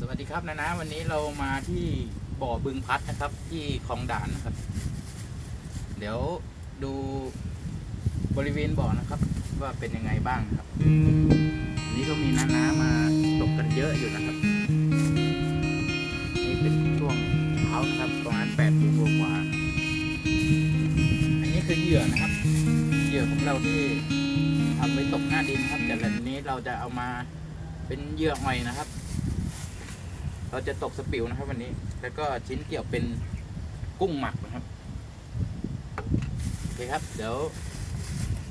สวัสดีครับนะนะวันนี้เรามาที่บ่อบึงพัดนะครับ ที่คลองด่านนะครับ เดี๋ยวดูบริเวณบ่อนะครับ ว่าเป็นยังไงบ้างครับวันนี้ก็มีน้านามาตกกันเยอะอยู่นะครับ นี่เป็นช่วงเช้านะครับ ประมาณแปดโมงกว่าอันนี้คือเหยื่อนะครับ เหยื่อของเราที่ทำไว้ตกหน้าดินครับแต่ละนี้เราจะเอามาเป็นเหยื่อหอยนะครับ เราจะตกสปิวนะครับวันนี้ แล้วก็ชิ้นเกี่ยวเป็นกุ้งหมักนะครับ โอเคครับ เดี๋ยว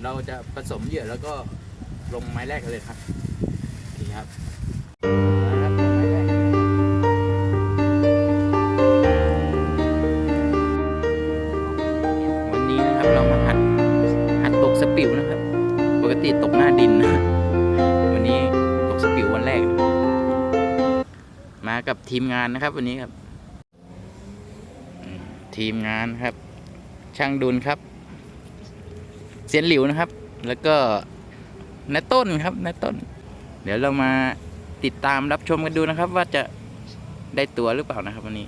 เราจะผสมเหยื่อแล้วก็ลงไม้แรกกันเลยครับ โอเคครับ มากับทีมงานนะครับ วันนี้ครับ ทีมงานครับ ช่างดุลครับเซียนหลิวนะครับ แล้วก็นต้นครับนต้น เดี๋ยวเรามาติดตามรับชมกันดูนะครับ ว่าจะได้ตัวหรือเปล่านะครับวันนี้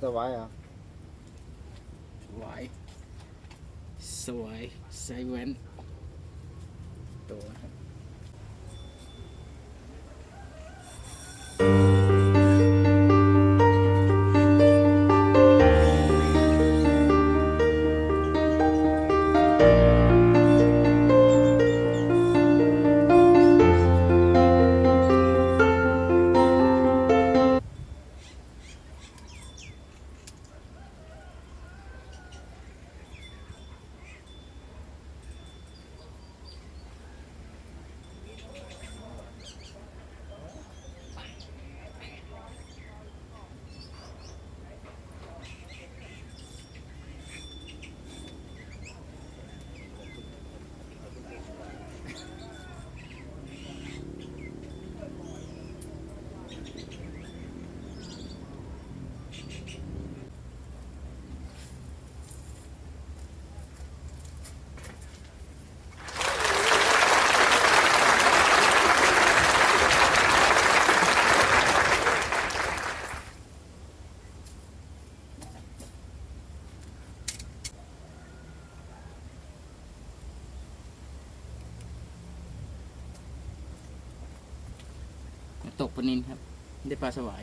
ได้ได้จะว้อะสวย สวยไซเวนตัวครับ ตกปลานินครับ ได้ปลาสวาย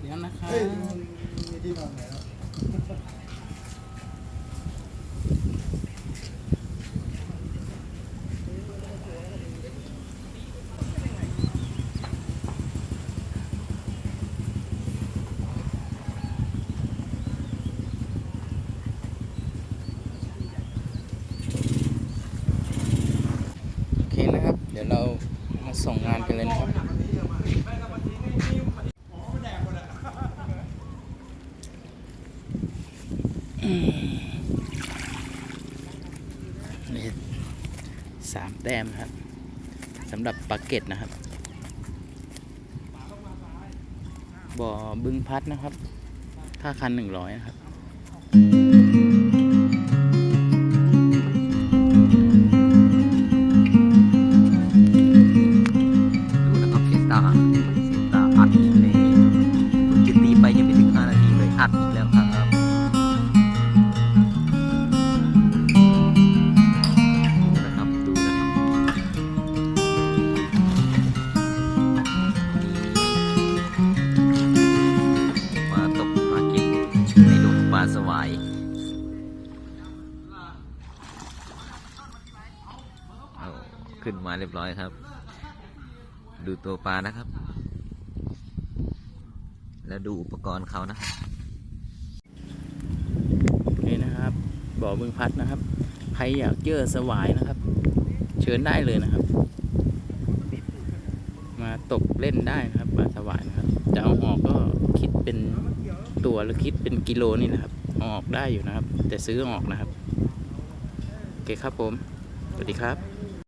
เดี๋ยวนะครับ มีที่นอนไหนครับ โอเคนะครับ เดี๋ยวเรามา ส่งงานกันเลยนะครับ นี่สามแต้มครับสำหรับปลาเก็ตนะครับ บ่อบึงพัดนะครับ ค่าคันหนึ่งร้อยนะครับ ขึ้นมาเรียบร้อยครับ ดูตัวปลานะครับ แล้วดูอุปกรณ์เขานะครับนี่นะครับบ่อบึงพัดนะครับ ใครอยากเจอสวายนะครับ เชิญได้เลยนะครับ มาตกเล่นได้นะครับปลาสวายนะครับ จะเอาออกก็คิดเป็นตัวหรือคิดเป็นกิโลนี่นะครับอออกได้อยู่นะครับ แต่ซื้อออกนะครับ โอเคครับผม สวัสดีครับ